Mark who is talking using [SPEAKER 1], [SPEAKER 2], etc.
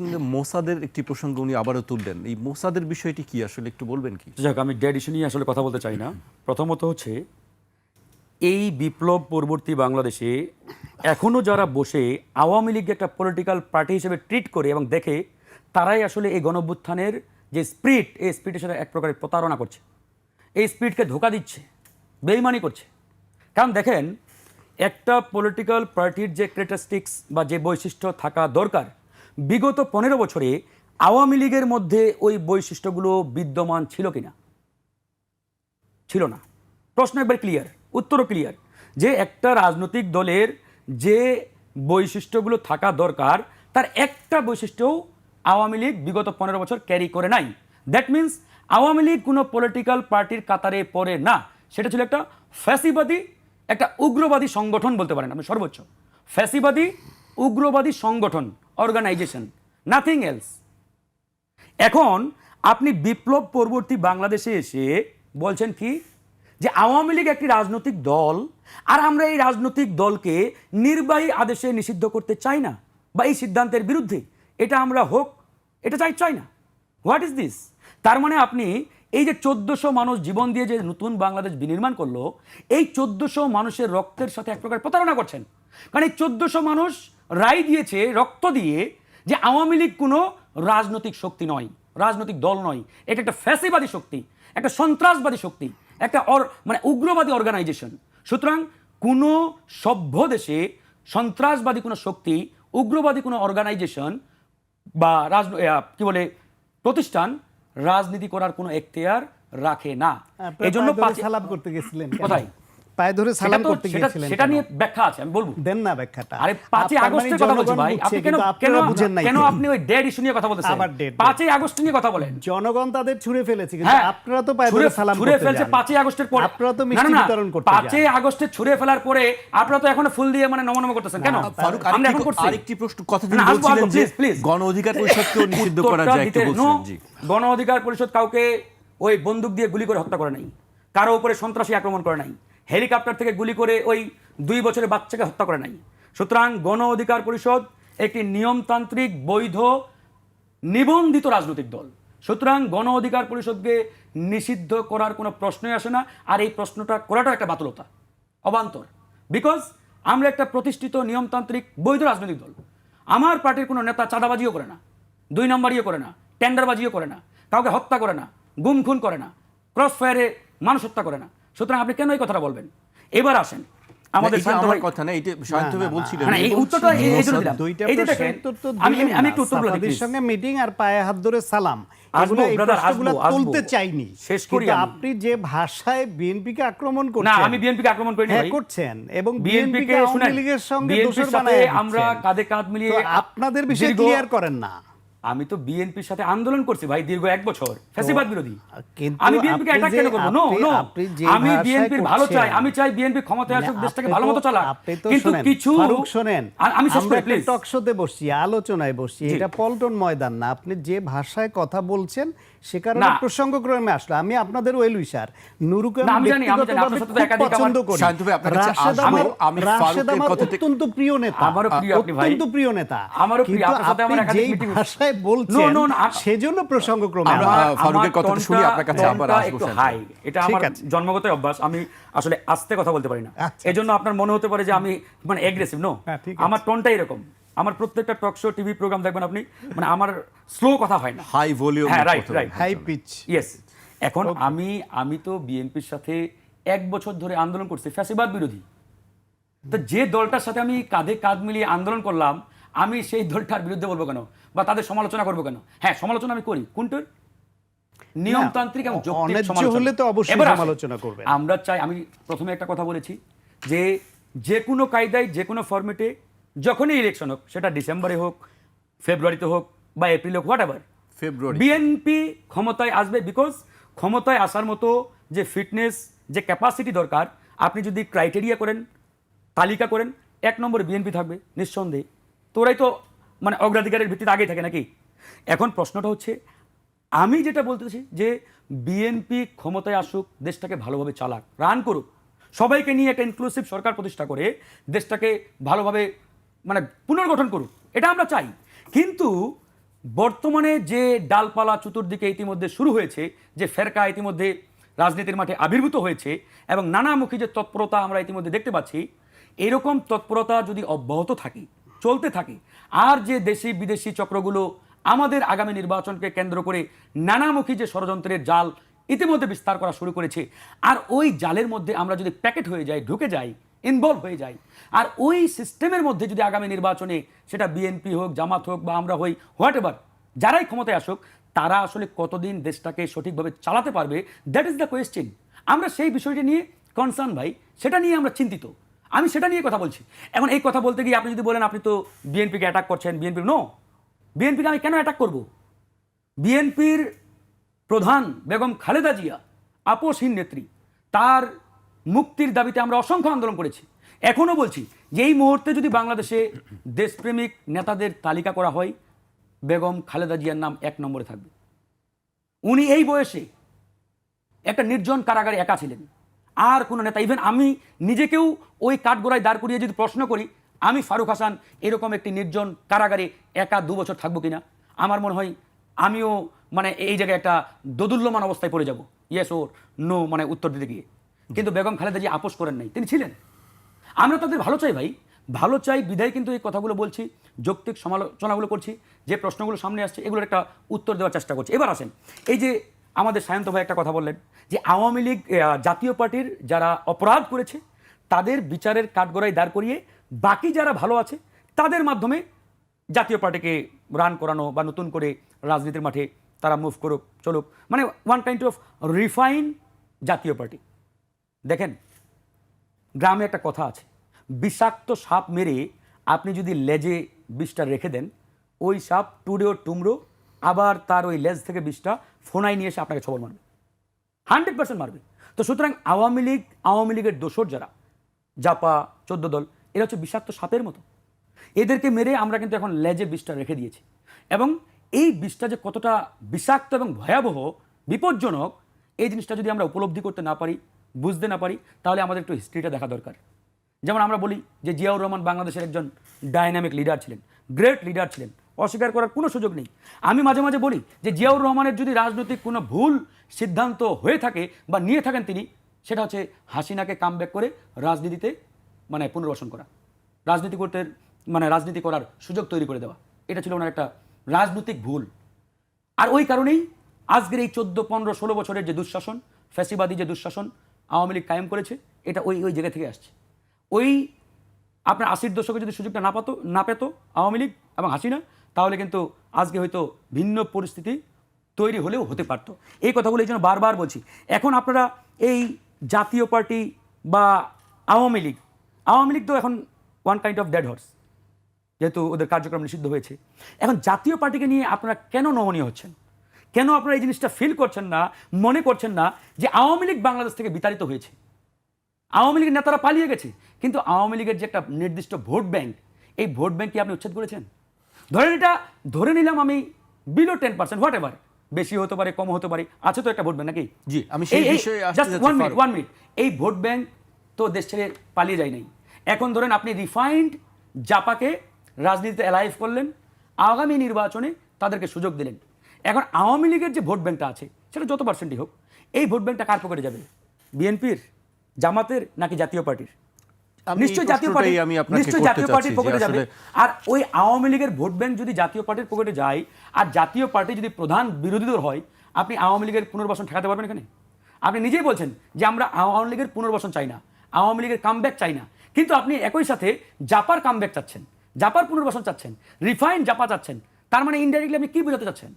[SPEAKER 1] মোসাদের একটি প্রসঙ্গ উনি আবারও তুললেন। এই মোসাদের বিষয়টি কি? আসলে একটু বলবেন কি?
[SPEAKER 2] যাক, আমি ডেড ইস্যু নিয়ে আসলে কথা বলতে চাই না। প্রথমত হচ্ছে, এই বিপ্লব পরবর্তী বাংলাদেশে এখনও যারা বসে আওয়ামী লীগকে একটা পলিটিক্যাল পার্টি হিসেবে ট্রিট করে এবং দেখে, তারাই আসলে এই গণভ্যুত্থানের যে স্পিরিট এই স্পিরিটের সাথে এক প্রকারের প্রতারণা করছে। এই স্পিরিটকে ধোকা দিচ্ছে, বেইমানি করছে। কারণ দেখেন, একটা পলিটিক্যাল পার্টির যে ক্রেটাস্টিক্স বা যে বৈশিষ্ট্য থাকা দরকার বিগত পনেরো বছরে আওয়ামী লীগের মধ্যে ওই বৈশিষ্ট্যগুলো বিদ্যমান ছিল কিনা? ছিল না। প্রশ্ন একবার ক্লিয়ার উত্তরও ক্লিয়ার যে একটা রাজনৈতিক দলের যে বৈশিষ্ট্যগুলো থাকা দরকার, তার একটা বৈশিষ্ট্যও আওয়ামী লীগ বিগত পনেরো বছর ক্যারি করে নাই। দ্যাট মিন্স আওয়ামী লীগ কোনো পলিটিক্যাল পার্টির কাতারে পড়ে না। সেটা ছিল একটা ফ্যাসিবাদী, একটা উগ্রবাদী সংগঠন বলতে পারেন আপনি সর্বোচ্চ। ফ্যাসিবাদী উগ্রবাদী সংগঠন অর্গানাইজেশন নাথিং এলস এখন আপনি বিপ্লব পরবর্তী বাংলাদেশে এসে বলছেন কি? যে আওয়ামী লীগ একটি রাজনৈতিক দল, আর আমরা এই রাজনৈতিক দলকে নির্বাহী আদেশে নিষিদ্ধ করতে চাই না, বা এই সিদ্ধান্তের বিরুদ্ধে। এটা আমরা হোক, এটা চাই চাই না। হোয়াট ইজ দিস তার মানে আপনি এই যে চোদ্দশো মানুষ জীবন দিয়ে যে নতুন বাংলাদেশ বিনির্মাণ করল, এই চোদ্দশো মানুষের রক্তের সাথে এক প্রকার প্রতারণা করছেন। কারণ এই চোদ্দশো মানুষ রায় দিয়েছে রক্ত দিয়ে যে আওয়ামী লীগ কোনো রাজনৈতিক শক্তি নয় রাজনৈতিক দল নয়। এটা একটা ফ্যাসিবাদী শক্তি একটা সন্ত্রাসবাদী শক্তি একটা অর মানে উগ্রবাদী অর্গানাইজেশন সুতরাং কোনো সভ্য দেশে সন্ত্রাসবাদী কোনো শক্তি উগ্রবাদী কোনো অর্গানাইজেশন বা রাজ কি বলে প্রতিষ্ঠান রাজনীতি করার কোনো এখতিয়ার রাখে না।
[SPEAKER 3] আপনারা
[SPEAKER 2] এই জন্য
[SPEAKER 3] পায়ে ধরে করতে গেছিলেন
[SPEAKER 2] কোথায়?
[SPEAKER 3] পায়ে ধরে সালাম করতে গিয়েছিলেন
[SPEAKER 2] সেটা নিয়ে ব্যাখ্যা আছে আমি বলব।
[SPEAKER 3] দেন না ব্যাখ্যাটা।
[SPEAKER 2] আরে পাঁচই
[SPEAKER 3] আপনার মানে
[SPEAKER 2] আগস্টের কথা বলছি ভাই। আপনি কেন কেন
[SPEAKER 3] বুঝেন নাই
[SPEAKER 2] কেন আপনি ওই ডেড ইস্যু নিয়ে কথা বলতেছেন?
[SPEAKER 3] আবার dead, dead।
[SPEAKER 2] আগস্ট নিয়ে কথা বলেন।
[SPEAKER 3] জনগণ তাদের ছুঁড়ে ফেলেছে কিন্তু
[SPEAKER 2] হ্যাঁ
[SPEAKER 3] আপনারা তো পায়ে ধরে সালাম
[SPEAKER 2] ছুঁড়ে ফেলছে
[SPEAKER 3] যান।
[SPEAKER 2] পাঁচই আগস্টের পরে।
[SPEAKER 3] আপনারা তো মিষ্টি বিতরণ করতে
[SPEAKER 2] পাঁচই
[SPEAKER 3] যান
[SPEAKER 2] আগস্টে ছুঁড়ে ফেলার পরে আপনারা তো এখন ফুল দিয়ে মানে নমনম করতেছেন। কেন?
[SPEAKER 1] ফারুক
[SPEAKER 2] আমরা এখন
[SPEAKER 1] আরেকটি
[SPEAKER 2] করছি।
[SPEAKER 1] আরেকটি প্রশ্ন কথা
[SPEAKER 2] না,
[SPEAKER 1] তিনি
[SPEAKER 2] আসব,
[SPEAKER 1] বলছিলেন যে। গণ অধিকার পরিষদকেও নিষিদ্ধ করা যায় একটু
[SPEAKER 2] no,
[SPEAKER 1] জি।
[SPEAKER 2] গণ অধিকার পরিষদ কাউকে ওই বন্দুক দিয়ে গুলি করে হত্যা করে নাই। কারও উপরে সন্ত্রাসী আক্রমণ করে নাই হেলিকপ্টার থেকে গুলি করে ওই দুই বছরের বাচ্চাকে হত্যা করে নাই। সুতরাং গণ অধিকার পরিষদ একটি নিয়মতান্ত্রিক, বৈধ, নিবন্ধিত রাজনৈতিক দল। সুতরাং গণ অধিকার পরিষদকে নিষিদ্ধ করার কোনো প্রশ্নই আসে না, আর এই প্রশ্নটা করাটা একটা বাতুলতা, অবান্তর। বিকজ আমরা একটা প্রতিষ্ঠিত, নিয়মতান্ত্রিক, বৈধ রাজনৈতিক দল। আমার পার্টির কোনো নেতা চাঁদাবাজিও করে না, দুই নম্বরিও করে না, টেন্ডারবাজিও করে না, কাউকে হত্যা করে না, গুম খুন করে না ক্রস ফায়ারে মানুষ হত্যা করে না। সুতরাং আপনি কেন এই কথাটা বলবেন? এবার আসেন। আমাদের শান্ত
[SPEAKER 1] আমার কথা না এটা শান্ত ভাই বলছিলেন
[SPEAKER 2] না, এই উত্তরটা এই- জন্য দিলাম।
[SPEAKER 3] দুইটা
[SPEAKER 2] এই যে দেখেন,
[SPEAKER 3] উত্তর তো
[SPEAKER 2] আমি- আমি। একটু উত্তরগুলো দিই,
[SPEAKER 3] সাফাদির সঙ্গে মিটিং আর পায়ে হাত ধরে সালাম।
[SPEAKER 2] আসব,
[SPEAKER 3] প্রশ্নগুলো
[SPEAKER 2] আসব, আসব।
[SPEAKER 3] তুলতে চাইনি।
[SPEAKER 2] শেষ করি
[SPEAKER 3] আপনি যে ভাষায় বিএনপিকে আক্রমণ করছেন না
[SPEAKER 2] আমি বিএনপিকে আক্রমণ করিনি
[SPEAKER 3] হ্যাঁ
[SPEAKER 2] ভাই।
[SPEAKER 3] করছেন। এবং
[SPEAKER 2] বিএনপি
[SPEAKER 3] বিএনপিকে
[SPEAKER 2] কে
[SPEAKER 3] আওয়ামী লীগের সঙ্গে দোষর বানায়
[SPEAKER 2] আমরা কাঁধে কাঁধ মিলিয়ে
[SPEAKER 3] আপনাদের বিষয়ে ক্লিয়ার করেন না।
[SPEAKER 2] আমি তো বিএনপির সাথে আন্দোলন করছি ভাই দীর্ঘ এক বছর ফ্যাসিবাদ বিরোধী।
[SPEAKER 3] কিন্তু
[SPEAKER 2] আমি বিএনপিকে অ্যাটাক
[SPEAKER 3] যে-
[SPEAKER 2] কেন করব? নো নো আমি
[SPEAKER 3] ভাষায়
[SPEAKER 2] বিএনপির ভালো চাই আমি চাই বিএনপি ক্ষমতায় আসুক দেশটাকে ভালো মতো চালাক। কিন্তু কিছু
[SPEAKER 3] ফারুক শোনেন।
[SPEAKER 2] আমি শেষ
[SPEAKER 3] আমরা
[SPEAKER 2] প্লিজ
[SPEAKER 3] টক শোতে বসছি আলোচনায় বসছি। এটা পল্টন ময়দান না। আপনি যে ভাষায় কথা বলছেন সে কারণে
[SPEAKER 2] না।
[SPEAKER 3] প্রসঙ্গক্রমে আসলো। আমি আপনাদের ওয়েল উইশার নুরুকে আমি
[SPEAKER 2] জানি, আমি জানি, আপনার সাথে একাধিক আমার-
[SPEAKER 3] পছন্দ করি
[SPEAKER 1] শান্ত ভাই, আপনার কাছে আসব। আমি ফারুকের কথাতে-
[SPEAKER 3] অত্যন্ত প্রিয় নেতা।
[SPEAKER 2] আমারও প্রিয় আপনি ভাই।
[SPEAKER 3] অত্যন্ত প্রিয় নেতা।
[SPEAKER 2] আমারও প্রিয়, আপনার সাথে আমার একাধিক meeting-
[SPEAKER 3] ভাষায় বলছেন
[SPEAKER 2] no, no,
[SPEAKER 3] সেজন্য প্রসঙ্গক্রমে
[SPEAKER 1] আমার- আহ, ফারুকের কথাটা শুনি আপনার কাছে আবার আসব
[SPEAKER 2] হাই এটা আমার জন্মগত অভ্যাস আমি আসলে আস্তে কথা বলতে পারি না।
[SPEAKER 3] আচ্ছা,
[SPEAKER 2] এই জন্য আপনার মনে হতে পারে যে আমি মানে এগ্রেসিভ নো
[SPEAKER 3] হ্যাঁ,
[SPEAKER 2] আমার টোনটা এরকম। আমার প্রত্যেকটা টক শো টিভি প্রোগ্রাম দেখবেন আপনি মানে আমার স্লো কথা হয় না।
[SPEAKER 1] হাই ভলিউম
[SPEAKER 2] হ্যাঁ.
[SPEAKER 3] হাই পিচ
[SPEAKER 2] ইয়েস এখন আমি আমি তো বিএনপির সাথে এক বছর ধরে আন্দোলন করছি ফ্যাসিবাদ বিরোধী। তো যে দলটার সাথে আমি কাঁধে কাঁধ মিলিয়ে আন্দোলন করলাম আমি সেই দলটার বিরুদ্ধে বলব কেন? বা তাদের সমালোচনা করব কেন? হ্যাঁ সমালোচনা আমি করি। কোনটার? নিয়মতান্ত্রিক এবং যৌক্তিক সমালোচনা।
[SPEAKER 3] হলে তো অবশ্যই সমালোচনা করবেন।
[SPEAKER 2] আমরা চাই আমি প্রথমে একটা কথা বলেছি যে যে কোনো কায়দায় যে কোনো ফরম্যাটে যখনই ইলেকশন হোক সেটা ডিসেম্বরে হোক ফেব্রুয়ারিতে হোক বা এপ্রিল হোক হোয়াট এভার
[SPEAKER 1] ফেব্রুয়ারি
[SPEAKER 2] বিএনপি ক্ষমতায় আসবে বিকজ ক্ষমতায় আসার মতো যে ফিটনেস যে ক্যাপাসিটি দরকার আপনি যদি ক্রাইটেরিয়া করেন তালিকা করেন এক নম্বরে বিএনপি থাকবে নিঃসন্দেহে। তো ওরাই তো মানে অগ্রাধিকারের ভিত্তিতে আগে থাকে নাকি? এখন প্রশ্নটা হচ্ছে, আমি যেটা বলতেছি যে বিএনপি ক্ষমতায় আসুক, দেশটাকে ভালোভাবে চালাক, রান করুক, সবাইকে নিয়ে একটা ইনক্লুসিভ সরকার প্রতিষ্ঠা করে দেশটাকে ভালোভাবে মানে পুনর্গঠন করুক, এটা আমরা চাই। কিন্তু বর্তমানে যে ডালপালা চতুর্দিকে ইতিমধ্যে শুরু হয়েছে, যে ফেরকা ইতিমধ্যে রাজনীতির মাঠে আবির্ভূত হয়েছে, এবং নানামুখী যে তৎপরতা আমরা ইতিমধ্যে দেখতে পাচ্ছি, এরকম তৎপরতা যদি অব্যাহত থাকে, চলতে থাকে আর যে দেশি বিদেশি চক্রগুলো আমাদের আগামী নির্বাচনকে কেন্দ্র করে নানামুখী যে ষড়যন্ত্রের জাল ইতিমধ্যে বিস্তার করা শুরু করেছে, আর ওই জালের মধ্যে আমরা যদি প্যাকেট হয়ে যাই, ঢুকে যাই ইনভলভ হয়ে যাই, আর ওই সিস্টেমের মধ্যে যদি আগামী নির্বাচনে সেটা বিএনপি হোক, জামাত হোক বা আমরা হই হোয়াট এভার যারাই ক্ষমতায় আসুক, তারা আসলে কতদিন দেশটাকে সঠিকভাবে চালাতে পারবে? দ্যাট ইজ দ্য কোয়েশ্চেন আমরা সেই বিষয়টি নিয়ে কনসার্ন ভাই, সেটা নিয়ে আমরা চিন্তিত। আমি সেটা নিয়ে কথা বলছি। এখন এই কথা বলতে গিয়ে আপনি যদি বলেন, আপনি তো বিএনপিকে অ্যাটাক করছেন বিএনপি নো বিএনপিকে আমি কেন অ্যাটাক করব? বিএনপির প্রধান বেগম খালেদা জিয়া, আপোষহীন নেত্রী, তার মুক্তির দাবিতে আমরা অসংখ্য আন্দোলন করেছি। এখনও বলছি যে এই মুহূর্তে যদি বাংলাদেশে দেশপ্রেমিক নেতাদের তালিকা করা হয়, বেগম খালেদা জিয়ার নাম এক নম্বরে থাকবে। উনি এই বয়সে একটা নির্জন কারাগারে একা ছিলেন। আর কোনো নেতা ইভেন আমি নিজেকেও ওই কাঠগোড়ায় দাঁড় করিয়ে যদি প্রশ্ন করি, আমি ফারুক হাসান এরকম একটি নির্জন কারাগারে একা দু বছর থাকব কিনা? আমার মনে হয় আমিও মানে এই জায়গায় একটা দোদুল্যমান অবস্থায় পড়ে যাব। ইয়েস ওর নো মানে উত্তর দিতে গিয়ে। কিন্তু বেগম খালেদা জি আপোষ করেন নাই। তিনি ছিলেন। আমরা তাদের ভালো চাই ভাই। ভালো চাই বিধায় কিন্তু এই কথাগুলো বলছি, যৌক্তিক সমালোচনাগুলো করছি, যে প্রশ্নগুলো সামনে আসছে, এগুলোর একটা উত্তর দেওয়ার চেষ্টা করছি। এবার আসেন, এই যে আমাদের সায়ন্ত ভাই একটা কথা বললেন যে আওয়ামী লীগ জাতীয় পার্টির যারা অপরাধ করেছে, তাদের বিচারের কাঠগড়ায় দাঁড় করিয়ে বাকি যারা ভালো আছে, তাদের মাধ্যমে জাতীয় পার্টিকে রান করানো বা নতুন করে রাজনীতির মাঠে তারা মুভ করুক, চলুক। মানে ওয়ান কাইন্ড অফ রিফাইন জাতীয় পার্টি। দেখেন, গ্রামে একটা কথা আছে, বিষাক্ত সাপ মেরে আপনি যদি লেজে বিষটা রেখে দেন, ওই সাপ টুডে ও টুমরো আবার তার ওই লেজ থেকে বিষটা ফোনাই নিয়ে এসে আপনাকে ছবল মারবে। হান্ড্রেড পার্সেন্ট মারবে। তো সুতরাং আওয়ামী লীগ, আওয়ামী লীগের দোসর যারা, জাপা, চোদ্দ দল, এরা হচ্ছে বিষাক্ত সাপের মতো। এদেরকে মেরে আমরা কিন্তু এখন লেজে বিষটা রেখে দিয়েছি। এবং এই বিষটা যে কতটা বিষাক্ত এবং ভয়াবহ, বিপজ্জনক, এই জিনিসটা যদি আমরা উপলব্ধি করতে না পারি, বুঝতে না পারি, তাহলে আমাদের একটু হিস্ট্রিটা দেখা দরকার। যেমন আমরা বলি যে জিয়াউর রহমান বাংলাদেশের একজন ডাইনামিক লিডার ছিলেন গ্রেট লিডার ছিলেন। অস্বীকার করার কোনো সুযোগ নেই। আমি মাঝে মাঝে বলি যে জিয়াউর রহমানের যদি রাজনৈতিক কোনো ভুল সিদ্ধান্ত হয়ে থাকে বা নিয়ে থাকেন তিনি, সেটা হচ্ছে হাসিনাকে কামব্যাক করে রাজনীতিতে মানে পুনর্বাসন করা। রাজনীতি করতে মানে রাজনীতি করার সুযোগ তৈরি করে দেওয়া। এটা ছিল ওনার একটা রাজনৈতিক ভুল। আর ওই কারণেই আজকের এই চোদ্দ, পনেরো, ষোলো বছরের যে দুঃশাসন, ফ্যাসিবাদী যে দুঃশাসন আওয়ামী লীগ কায়েম করেছে, এটা ওই ওই জায়গা থেকে আসছে। ওই আপনার আশির দশকে যদি সুযোগটা না পাতো, না পেত আওয়ামী লীগ এবং হাসিনা তাহলে কিন্তু আজকে হয়তো ভিন্ন পরিস্থিতি তৈরি হলেও হতে পারতো। এই কথাগুলো এই জন্য বারবার বলছি। এখন আপনারা এই জাতীয় পার্টি বা আওয়ামী লীগ আওয়ামী লীগ তো এখন one kind of dead horse যেহেতু ওদের কার্যক্রম নিষিদ্ধ হয়েছে। এখন জাতীয় পার্টিকে নিয়ে আপনারা কেন নমনীয় হচ্ছেন? কেন আপনারা এই জিনিসটা ফিল করছেন না, মনে করছেন না যে আওয়ামী লীগ বাংলাদেশ থেকে বিতাড়িত হয়েছে? আওয়ামী লীগের নেতারা পালিয়ে গেছে, কিন্তু আওয়ামী লীগের যে একটা নির্দিষ্ট ভোট ব্যাংক, এই ভোট ব্যাংক কি আপনি উচ্ছেদ করেছেন? ধরেন এটা ধরে নিলাম আমি below ten percent whatever বেশি হতে পারে কম হতে পারে আছে তো একটা ভোট ব্যাংক নাকি?
[SPEAKER 1] জি, আমি সেই বিষয়ে
[SPEAKER 2] just one minute one minute এই ভোট ব্যাংক তো দেশ ছেড়ে পালিয়ে যায় নাই। এখন ধরেন আপনি রিফাইন্ড জাপাকে রাজনীতিতে অ্যালাইভ করলেন আগামী নির্বাচনে তাদেরকে সুযোগ দিলেন। এখন আওয়ামী লীগের যে ভোট ব্যাংকটা আছে সেটা যত পার্সেন্টই হোক এই ভোট ব্যাংকটা কার পকেটে যাবে? বিএনপির জামাতের নাকি জাতীয় পার্টির? নিশ্চয়ই জাতীয় পার্টি
[SPEAKER 1] প্রশ্নটাই আমি আপনাকে
[SPEAKER 2] নিশ্চয়ই জাতীয় পার্টির পকেটে যাবে। আর ওই আওয়ামী লীগের ভোট ব্যাংক যদি জাতীয় পার্টির পকেটে যায় আর জাতীয় পার্টি যদি প্রধান বিরোধী দল হয় আপনি আওয়ামী লীগের পুনর্বাসন ঠেকাতে পারবেন এখানে? আপনি নিজেই বলছেন যে আমরা আওয়ামী লীগের পুনর্বাসন চাই না আওয়ামী লীগের কামব্যাক চাই না। কিন্তু আপনি একই সাথে জাপার কামব্যাক চাচ্ছেন জাপার পুনর্বাসন চাচ্ছেন রিফাইন জাপা চাচ্ছেন তার মানে ইনডাইরেক্টলি আপনি কি বোঝাতে চাচ্ছেন?